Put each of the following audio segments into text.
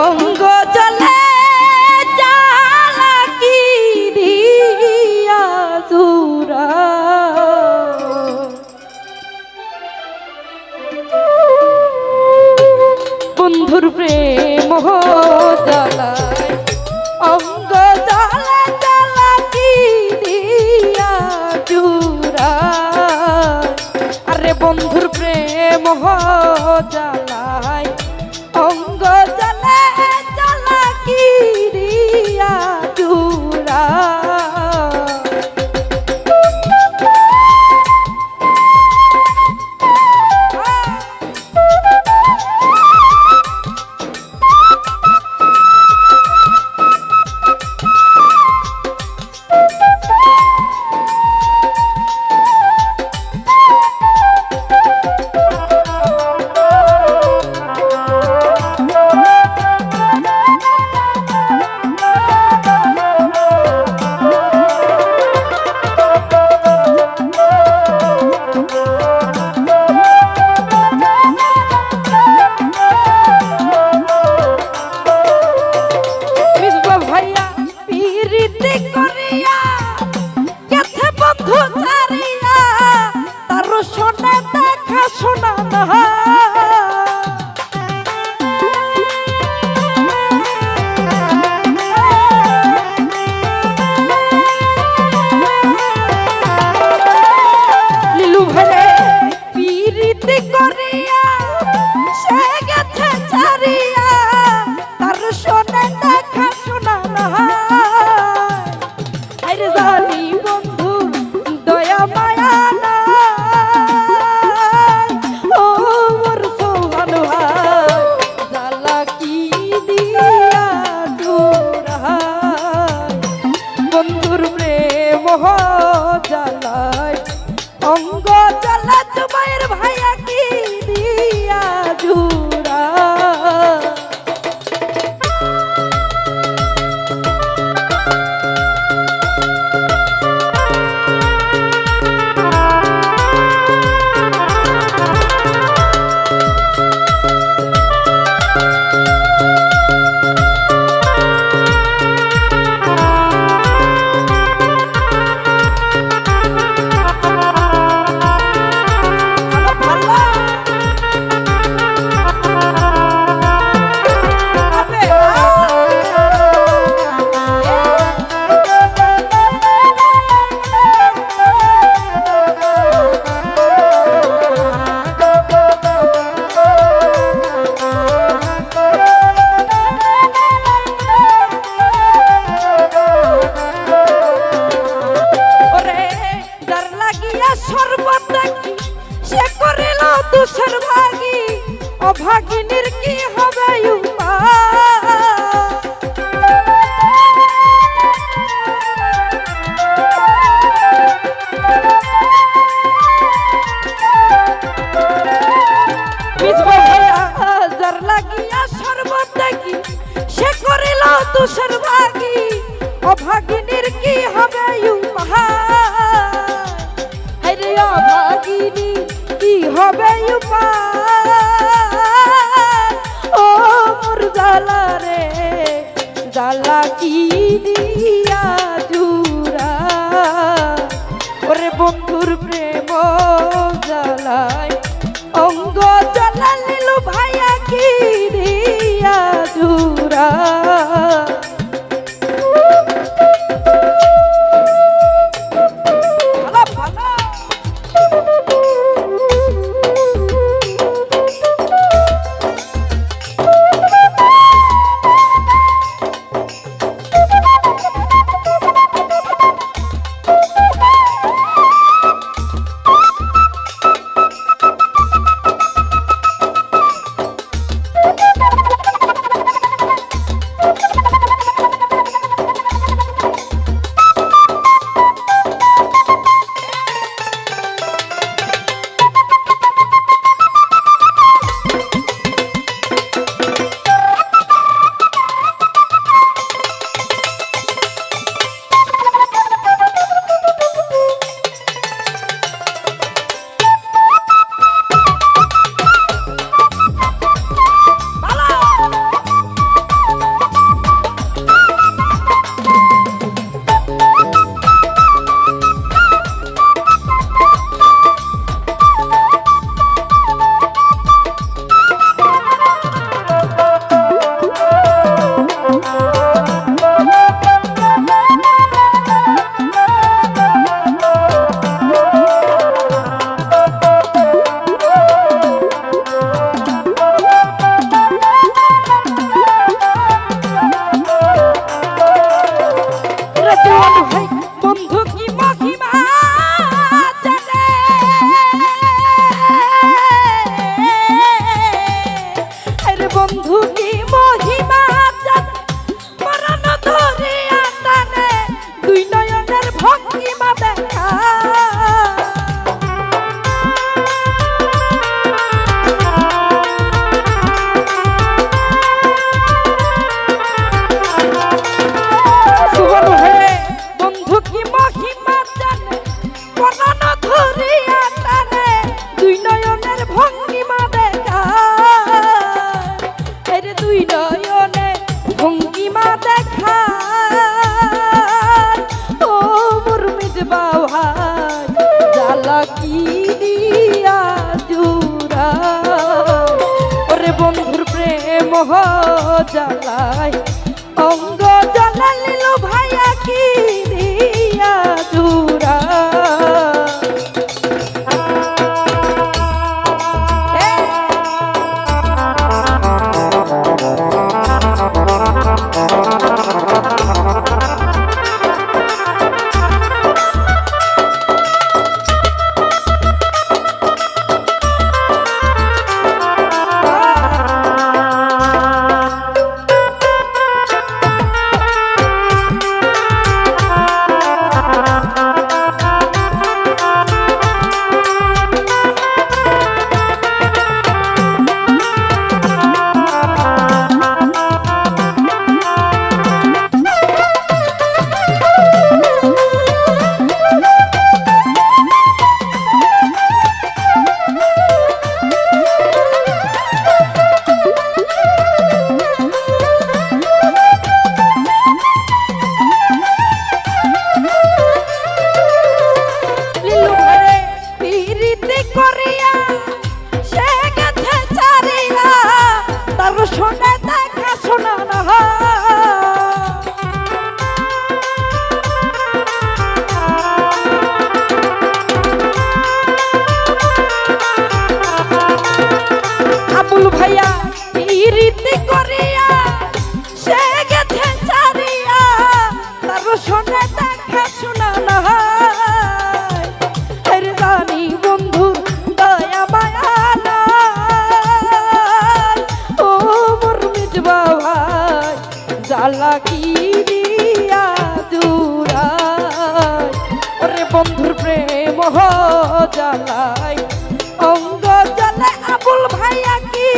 অঙ্গ জলে জালাকি দিয়া সুরা বন্ধুর প্রেম জালা পারিনি কি হবে উপায়? ও মোর জালা রে জালা কি দিয়া জুরা ওরে বন্ধুর প্রেম জালায় অঙ্গ জ্বালা নিল ভাইয়া কি মোহ জ্বালায়। জ্বালাই অঙ্গ জ্বালায় আবুল ভাইয়া কি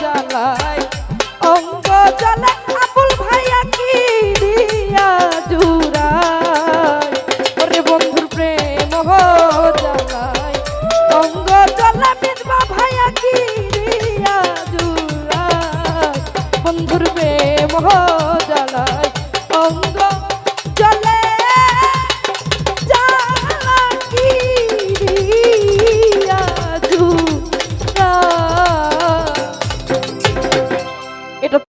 জ্বালায়।